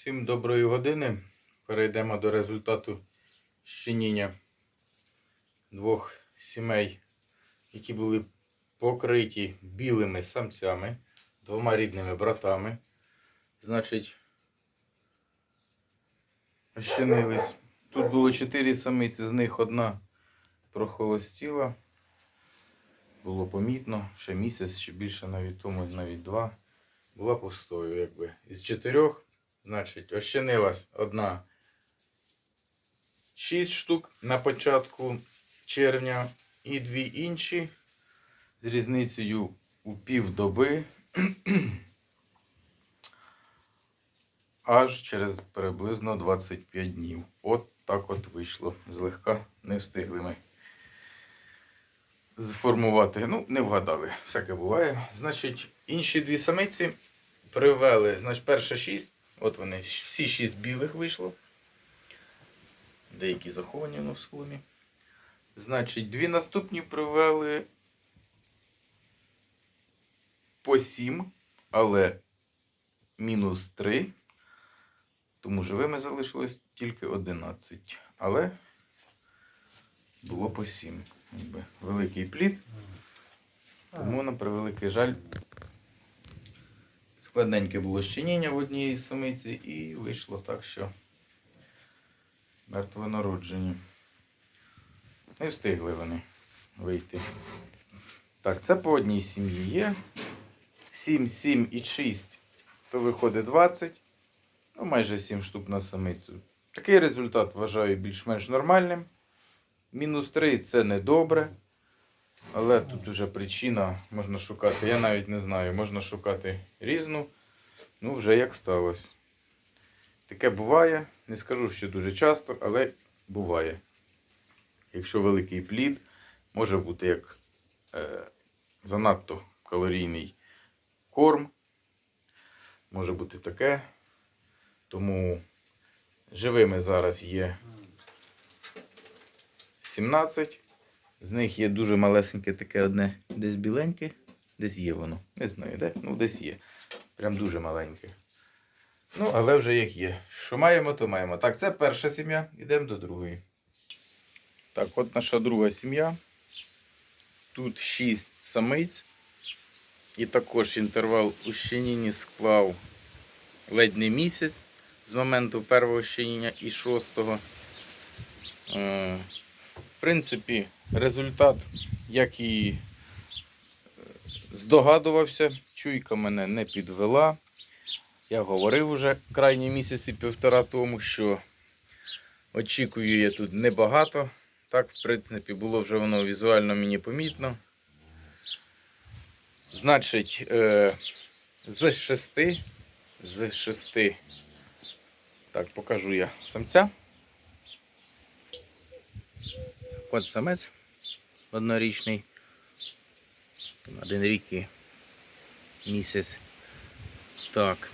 Всім доброї години. Перейдемо до результату щеніння двох сімей, які були покриті білими самцями, двома рідними братами. Значить, ощенились. Тут було чотири самиці, з них одна прохолостіла. Було помітно, ще місяць, ще більше навіть тому, навіть два. Була пустою, якби. Із чотирьох Значить, ощенилась одна 6 штук на початку червня і дві інші з різницею у півдоби аж через приблизно 25 днів. От так от вийшло. Злегка не встигли ми зформувати. Ну, не вгадали, всяке буває. Значить, інші дві самиці привели, значить, перша 6. От вони, всі шість білих вийшло. Деякі заховані в схлумі. Значить, дві наступні привели по 7, але мінус 3. Тому живими залишилось тільки 11. Але було по 7. Якби великий плід. Тому, на превеликий жаль, Складненьке було щеніння в одній самиці і вийшло так, що мертве народження. Не встигли вони вийти. Так, це по одній сім'ї є. 7, 7 і 6, то виходить 20. Ну, майже 7 штук на самицю. Такий результат вважаю більш-менш нормальним. Мінус 3 це не добре. Але тут уже причина можна шукати. Я навіть не знаю, можна шукати різну. Ну, вже як сталося. Таке буває. Не скажу, що дуже часто, але буває. Якщо великий плід, може бути як е, занадто калорійний корм. Може бути таке. Тому живими зараз є 17. З них є дуже малесеньке таке одне, десь біленьке, десь є воно. Не знаю, де? Ну, десь є. Прям дуже маленьке. Ну, але вже як є. Що маємо, то маємо. Так, це перша сім'я. Йдемо до другої. Так, от наша друга сім'я. Тут 6 самиць. І також інтервал у щенінні склав ледь не місяць з моменту першого щеніння і шостого. Е, В принципі, результат, як і е, здогадувався, чуйка мене не підвела. Я говорив уже крайні місяці півтора тому, що очікую я тут небагато. Так, в принципі, було вже воно візуально мені помітно. Значить, е, з шести, з шести, так, покажу я самця. От самець однорічний. Один рік і місяць. Так.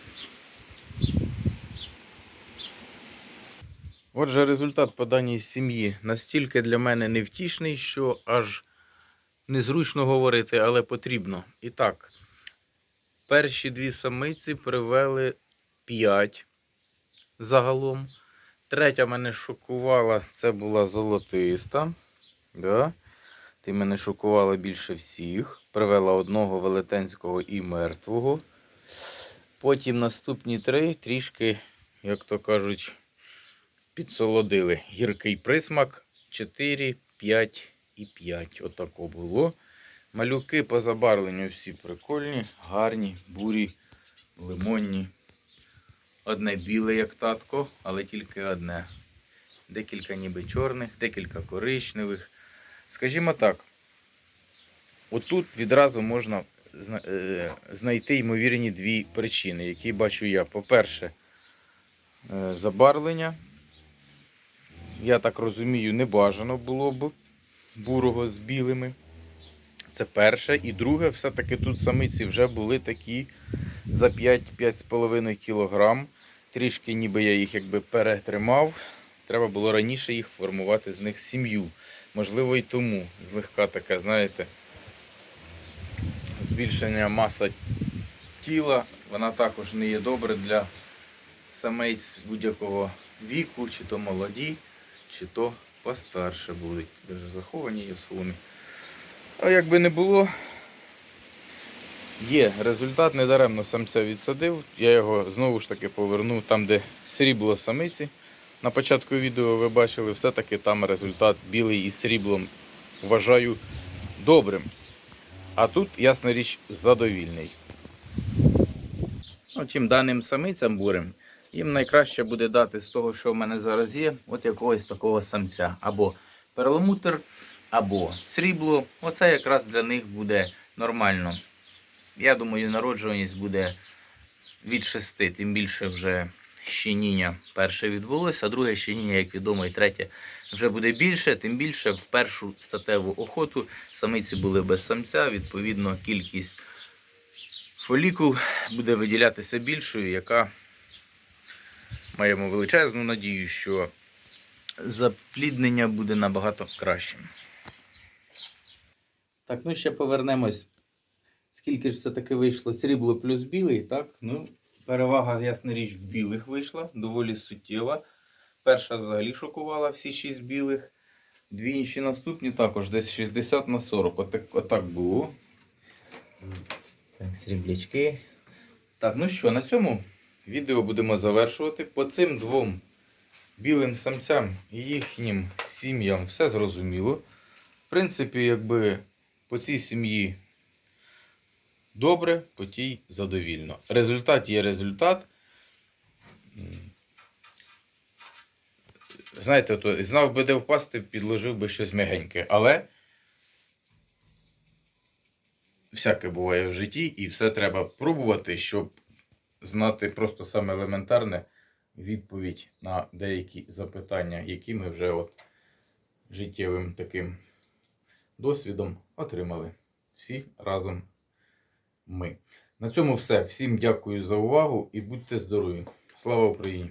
Отже, результат по даній сім'ї настільки для мене невтішний, що аж незручно говорити, але потрібно. І так, перші дві самиці привели 5 загалом. Третя мене шокувала, це була золотиста. Да? Ти мене шокувала більше всіх. Привела одного велетенського і мертвого. Потім наступні три трішки, як то кажуть, підсолодили. Гіркий присмак 4, 5 і 5. Отако було. Малюки по забарвленню всі прикольні, гарні, бурі, лимонні. Одне біле, як татко, але тільки одне. Декілька ніби чорних, декілька коричневих. Скажімо так, отут відразу можна е, знайти ймовірні дві причини, які бачу я. По-перше, е, забарвлення. Я так розумію, не бажано було б бурого з білими. Це перше. І друге, все-таки тут самиці вже були такі за 5-5,5 кг. Трішки ніби я їх якби перетримав. Треба було раніше їх формувати з них сім'ю. Можливо, і тому злегка таке, знаєте, збільшення маса тіла, вона також не є добре для самець будь-якого віку, чи то молоді, чи то постарше будуть. Дуже заховані є соломі. А як би не було, є результат, недаремно самця відсадив. Я його знову ж таки повернув там, де срібло самиці. На початку відео ви бачили, все-таки там результат білий із сріблом вважаю добрим. А тут, ясна річ, задовільний. Ну, тим даним самицям бурим, їм найкраще буде дати з того, що в мене зараз є, от якогось такого самця. Або перламутр, або срібло. Оце якраз для них буде нормально. Я думаю, народжуваність буде від 6, тим більше вже щеніння перше відбулося, а друге щеніння, як відомо, і третє вже буде більше, тим більше в першу статеву охоту самиці були без самця, відповідно, кількість фолікул буде виділятися більшою, яка маємо величезну надію, що запліднення буде набагато кращим. Так, ну ще повернемось. Скільки ж це таки вийшло? Срібло плюс білий, так? Ну, перевага, ясна річ, в білих вийшла, доволі суттєва. Перша взагалі шокувала всі 6 білих. Дві інші наступні також десь 60 на 40. Отак, отак було. Так, сріблячки. Так, ну що, на цьому відео будемо завершувати. По цим двом білим самцям і їхнім сім'ям все зрозуміло. В принципі, якби по цій сім'ї добре, по тій задовільно. Результат є результат. Знаєте, то знав би, де впасти, підложив би щось м'ягеньке. Але всяке буває в житті, і все треба пробувати, щоб знати просто саме елементарне відповідь на деякі запитання, які ми вже от життєвим таким досвідом отримали. Всі разом ми. На цьому все. Всім дякую за увагу і будьте здорові. Слава Україні!